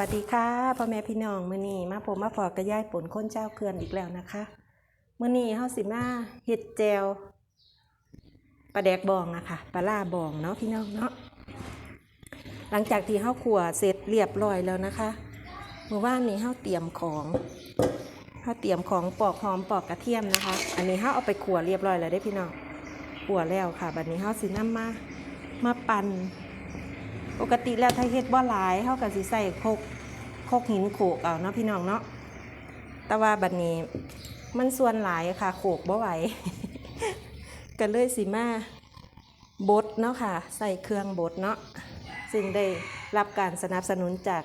วัสดีค่ะพ่อแม่พี่น้องมื้อนี้มาผมมาพอกระย่ายป่นข้นเจ้าเคือนอีกแล้วนะคะมื้อนี้เฮาสิมาเฮ็ดแจวปลาแดกบองนะคะปลาล่าบองเนาะพี่น้องเนาะหลังจากที่เฮาขั่วเสร็จเรียบร้อยแล้วนะคะเมื่อวานนี้เฮาเตรียมของเฮาเตรียมของปอกหอมปอกกระเทียมนะคะ อันนี้เฮาเอาไปขั่วเรียบร้อยแล้วได้พี่น้องขั่วแล้วค่ะบัดนี้เฮาสินำมามาปั่น ปกติแล้วถ้าเฮ็ดบ่หลายเฮาก็สิใส่คกโคกหินโขกเอาเนาะพี่น้องเนาะแต่ว่าบัดนี้มันส่วนหลายค่ะโขกบ่ไหวก็เลยสิมาบดเนาะค่ะ ใส่เครื่องบดเนาะซึ่งได้รับการสนับสนุนจาก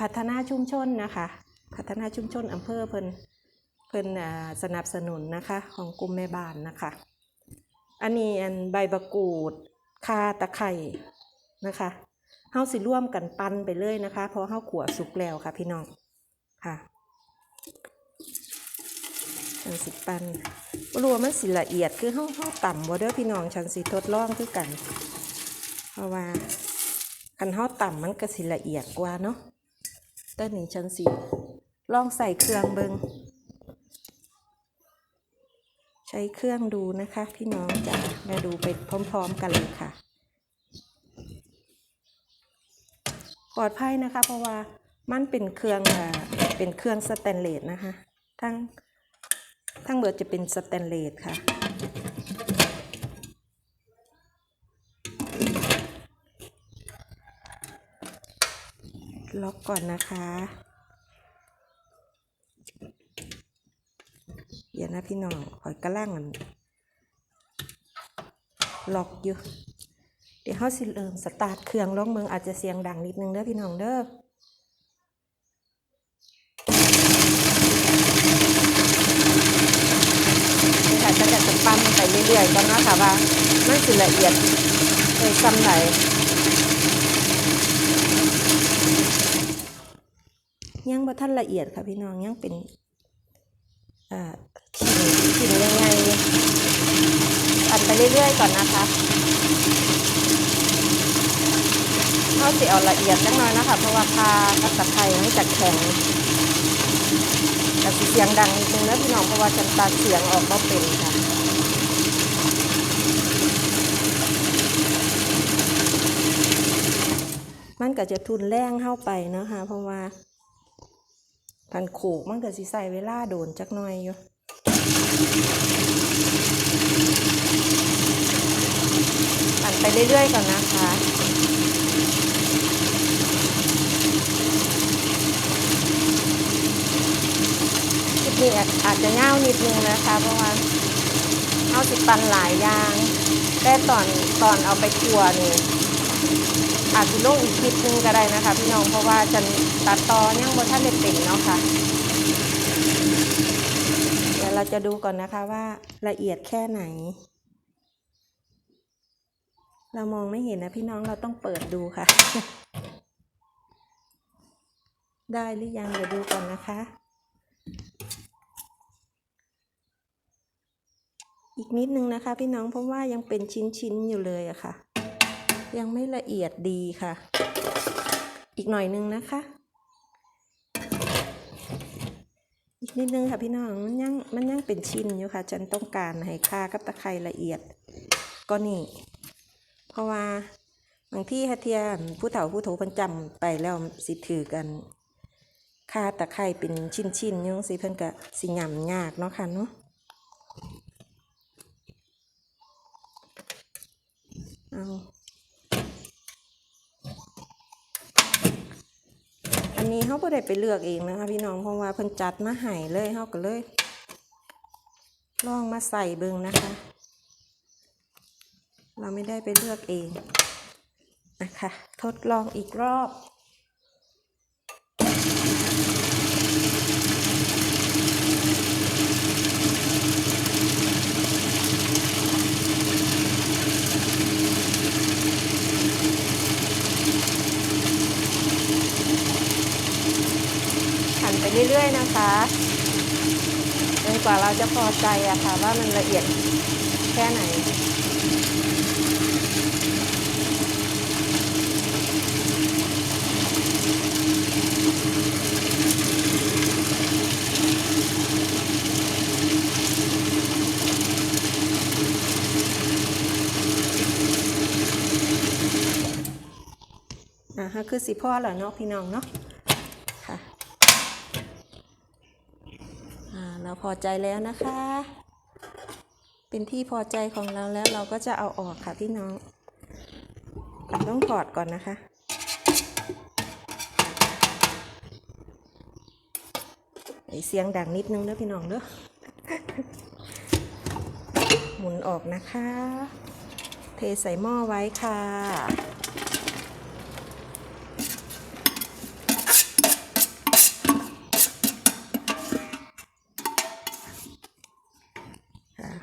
พัฒนาชุมชนนะคะ พัฒนาชุมชนอำเภอเพิ่นเพิ่นสนับสนุนนะคะของกลุ่มแม่บ้านนะคะ อันนี้อันใบบักกูดคาตะไคร่ นะคะเฮาสิร่วมกันปั้นไปเลยนะคะ เพราะเฮาขัวสุกแล้วค่ะ พี่น้องค่ะฉันสิปั้นรู้ว่ามันสิละเอียดคือเฮาเฮาต่ำบ่เด้อพี่น้องฉันสิทดลองคือกัน เพราะว่าคันเฮาต่ำมันก็สิละเอียดกว่าเนาะต่นี่ฉันสิลองใส่เครื่องเบิงใช้เครื่องดูนะคะ พี่น้องจะมาดูไปพร้อม ๆ กันเลยค่ะ ปลอดภัยนะคะ เพราะว่ามันเป็นเครื่องเป็นเครื่องสแตนเลสนะคะ ทั้งทั้งเบิดจะเป็นสแตนเลสค่ะ ล็อกก่อนนะคะเดี๋ยวนะพี่น้องคอยกระล่างมันล็อกอยู่ ดี๋ยวเขาสิเริ่มสตาร์ทเครื่องร้องเมืองอาจจะเสียงดังนิดนึงเด้อพี่น้องเด้อค่ะจะจะจะปั้นไปเรื่อยๆก่อนนะค่ะว่ามันสิละเอียดเลยซ้ำไหนยังบ่ท่านละเอียดค่ะพี่น้องยังเป็นอ่าขิงขิงยังไงอัดไปเรื่อยๆก่อนนะคะ เอาสิเอาละเอียดจังหน่อยนะคะเพราะว่าพากับตะไคร้มันจะแข็งแต่เสียงดังนิดนึงนะพี่น้องเพราะว่าฉันตัดเสียงออกก็เป็นค่ะมันก็จะทุนแรงเข้าไปนะคะ เพราะว่าพันโขกมันก็สิใส่เวลาโดนจักหน่อยอยู่ปั่นไปเรื่อยๆก่อนนะคะคลิป นี้อาจจะเง่านิดนึงนะคะ เพราะว่าเอาสิปันหลายอย่าง แต่ตอนตอนเอาไปครัวนี่อาจจะลงอีกคลิปนึงก็ได้นะคะ พี่น้องเพราะว่าฉันตัดต่อยังบ่ท่านได้เป็นเนาะค่ะเดี๋ยวเราจะดูก่อนนะคะว่าละเอียดแค่ไหน เรามองไม่เห็นนะพี่น้องเราต้องเปิดดูค่ะ ได้หรือยังเดี๋ยวดูก่อนนะคะ อีกนิดนึงนะคะ พี่น้องเพราะว่ายังเป็นชิ้นๆอยู่เลยอะค่ะ ยังไม่ละเอียดดีค่ะ อีกหน่อยนึงนะคะ อีกนิดนึงค่ะพี่น้องมันยังมันยังเป็นชิ้นอยู่ค่ะ ฉันต้องการให้ค่ากับตะไคร่ละเอียดก็นี่ เพราะว่าบางที่ฮะเทียนผู้เฒ่าผู้โถพิ่นจำไปแล้วสิถือกันค่าตะไคร่เป็นชิ้นๆอยังสิเพิ่นก็สิหย่ำยากเนาะค่ะเนาะ เอาอันนี้เขาบ่ได้ไปเลือกเองนะคะพี่น้องเพราะว่าเพิ่นจัดมาให้เลยเขาก็เลย ลองมาใส่เบิ่งนะคะ เราไม่ได้ไปเลือกเองนะคะทดลองอีกรอบ เรื่อยๆนะคะจนกว่าเราจะพอใจอะค่ะ ว่ามันละเอียดแค่ไหนอะคือสิพ่อเหรอเนาะพี่น้องเนาะ อ่าเราพอใจแล้วนะคะ เป็นที่พอใจของเราแล้วเราก็จะเอาออกค่ะพี่น้อง ต้องถอดก่อนนะคะเสียงดังนิดนึงเด้อพี่น้องเด้อหมุนออกนะคะ เทใส่หม้อไว้ค่ะ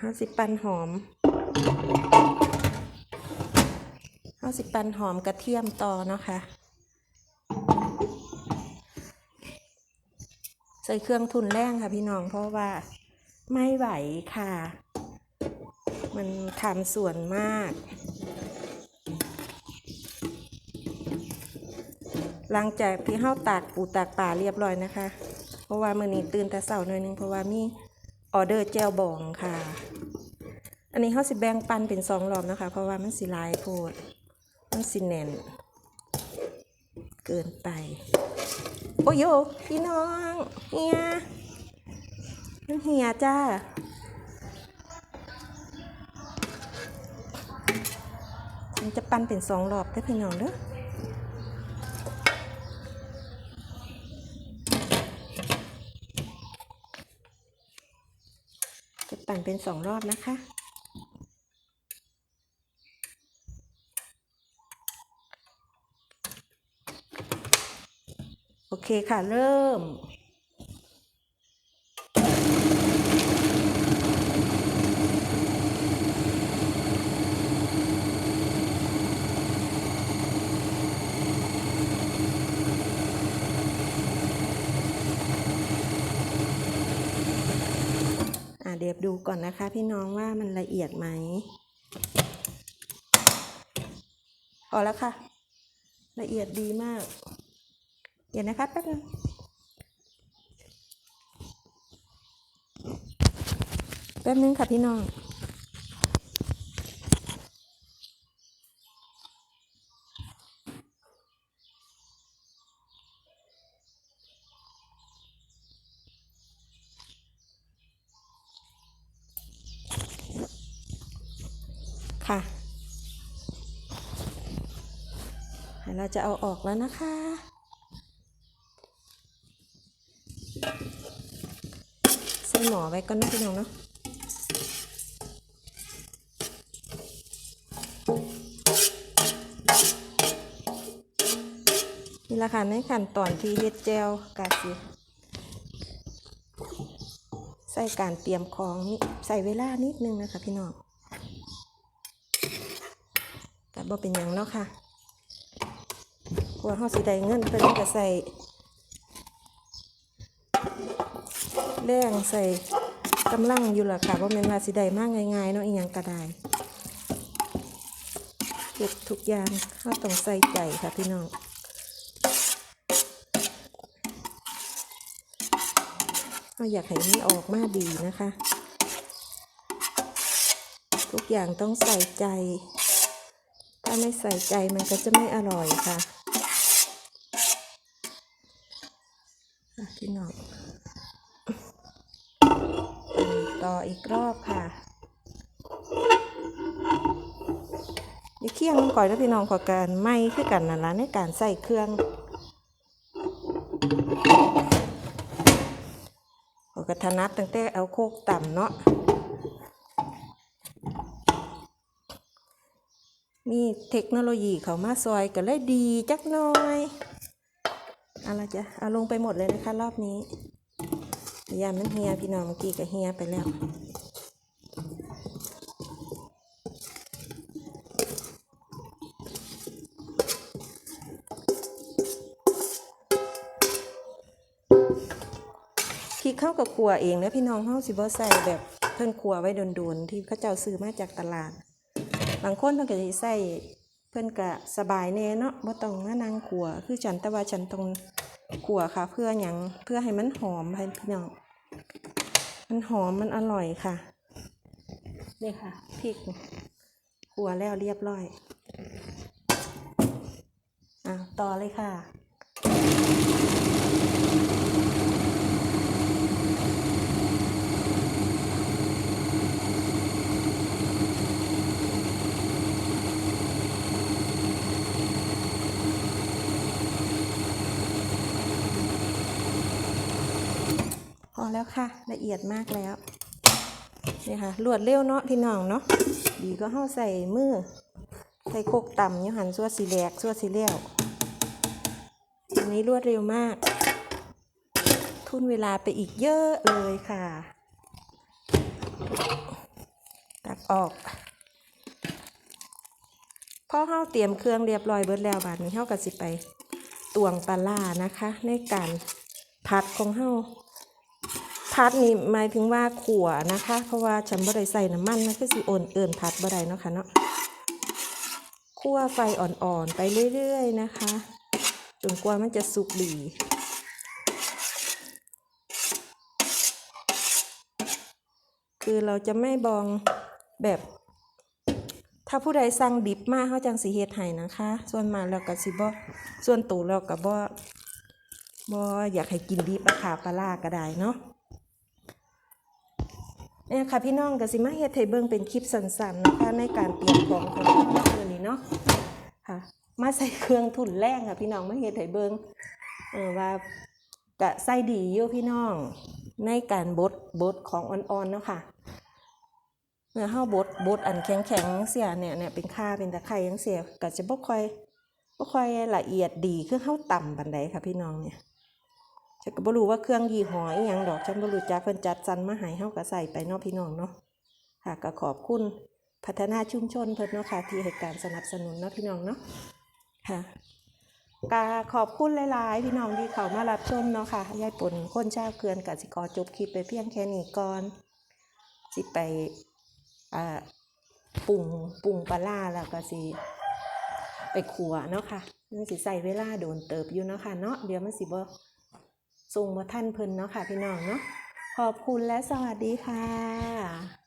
ห้าสิบปันหอมห้าสิบปันหอมกระเทียมต่อเนาะค่ะใส่เครื่องทุนแรงค่ะพี่น้องเพราะว่าไม่ไหวค่ะ มันทำส่วนมาก หลังจากที่เฮาตากปูตากป่าเรียบร้อยนะคะ เพราะว่ามื้อนี้ตื่นแต่เช้าหน่อยหนึงเพราะว่ามี ออเดอร์แจวบองค่ะ อันนี้เฮาสิแบ่งปันเป็นสองรอบนะคะ เพราะว่ามันสิลายโพด มันสิแน่น เกินไป โอ้ยโยพี่น้องเฮียมันเฮียจ้าฉันจะปั้นเป็นสองรอบได้พี่น้องเด้อ ปั่นเป็นสองรอบนะคะ โอเคค่ะเริ่ม เดี๋ยวดูก่อนนะคะ พี่น้องว่ามันละเอียดไหมพอแล้วค่ะ ละเอียดดีมาก เดี๋ยวนะคะแป๊บนึงแป๊บนึงค่ะพี่น้อง ค่ะ เราจะเอาออกแล้วนะคะ ใส่หมอไว้ก่อนนะพี่น้องเนาะนี่ละค่ะในขั้นตอนที่เฮ็ดแจวกาสิใส่การเตรียมของนี่ใส่เวลานิดนึงนะคะพี่น้อง แต่บ่เป็นหยังเนาะค่ะกลัวเฮาสิได้เงินเพิ่นก็ใส่แรงใส่กำลังอยู่ล่ะค่ะบ่แม่นว่าสิได้มากง่ายๆเนาะอีหยังก็ได้เฮ็ดทุกอย่างเฮาต้องใส่ใจค่ะพี่น้องเราอยากให้มันออกมาดีนะคะ ทุกอย่างต้องใส่ใจาไม่ใส่ใจมันก็จะไม่อร่อยค่ะพี่น้องต่ออีกรอบค่ะอย่าเคี่ยงก่อนแล้วพี่น้องขอการไหม้คือกันนั่นละในการใส่เครื่องขอกระทนัดตั้งแต่เอาโคกต่ำเนาะ มีเทคโนโลยีเขามาซอยก็เลยดีจักหน่อยเอะไรจ้ะเอาลงไปหมดเลยนะคะ รอบนี้พยายามมันเฮียพี่น้องเมื่อกี้ก็เฮียไปแล้วพริกเข้ากับขัวเองแล้วพี่น้องเขาสิบ่ใส่แบบเพิ่นขัวไว้โดนๆที่เขาเจ้าซื้อมาจากตลาด บางคนเพิ่นก็สิใส่เพิ่นก็สบายแน่เนาะบ่ต้องมานั่งขัวคือฉันแต่ว่าฉันต้องขัวค่ะ เพื่อหยังเพื่อให้มันหอมให้พี่น้องมันหอมมันอร่อยค่ะนี่ค่ะพริกขัวแล้วเรียบร้อยอะต่อเลยค่ะ แล้วค่ะ ละเอียดมากแล้วนี่ค่ะรวดเร็วเนาะพี่น้องเนาะดีก็เข้าใส่มือใส่โคกต่ำอยูหันสวดสีแหลกสวดสีเลี้ยวอันนี้รวดเร็วมาก ทุนเวลาไปอีกเยอะเลยค่ะ ตักออกพอเข้าเตรียมเครื่องเรียบร้อยเบิดแล้วบาดนี้เข้ากับสิไปตวงปลาล่านะคะ ในการผัดของเข้า พัดนี่หมายถึงว่าขัวนะคะ เพราะว่าฉันบ่ได้ใส่น้ำมันนะคือสิโอนเอินพัดบ่ได้เนาะค่ะเนาะคั่วไฟอ่อนๆไปเรื่อยๆนะคะ จนกว่ามันจะสุกดีคือเราจะไม่บองแบบ ถ้าผู้ใดสั่งดิบมากเขาจังสิเฮ็ดให้นะคะ ส่วนมากแล้วก็สิบ่ส่วนตัวเราก็บ่บ่อยากให้กินดิบอะค่ะปลาร้าก็ได้เนาะ เนี่ยค่ะพี่น้องก็สิมาเฮ็ดให้เบิ่งเป็นคลิปสั้นๆนะคะในการเตรียมของของเราเมื่อคืนนี้เนาะค่ะ มาใส่เครื่องทุนแรงค่ะพี่น้องมาเฮ็ดให้เบิ่งเออว่ากะใส่ดีอยู่พี่น้องในการบดบดของอ่อนๆเนาะค่ะเมื่อเฮาบดบดอันแข็งๆเสียเนี่ยเนี่ยเป็นค่าเป็นตะไคร้จังเสียก็จะบ่ค่อยบ่ค่อยละเอียดดีคือเฮาต่ำปานใดค่ะพี่น้องเนี่ย ฉันก็บ่รู้ว่าเครื่องยี่ห้ออีหยังดอก ฉันบ่รู้จักเพิ่นจัดสรรมาให้เฮาก็ใส่ไปเนาะพี่น้องเนาะค่ะก็ขอบคุณพัฒนาชุมชนเพิ่นเนาะค่ะที่ให้การสนับสนุนเนาะพี่น้องเนาะค่ะกาขอบคุณหลาย ๆ พี่น้องที่เข้ามารับชมเนาะค่ะยายป่นคนชาวเกลือนกสิกรจบคลิปไปเพียงแค่นี้ก่อนสิไปอ่าปรุงปรุงปลาร้าแล้วก็สิไปขัวเนาะค่ะมันสิใส่เวลาโดนเติบอยู่เนาะค่ะเนาะเดี๋ยวมันสิบ่ ส่งมาท่านเพิ่นเนาะค่ะพี่น้องเนาะขอบคุณและสวัสดีค่ะ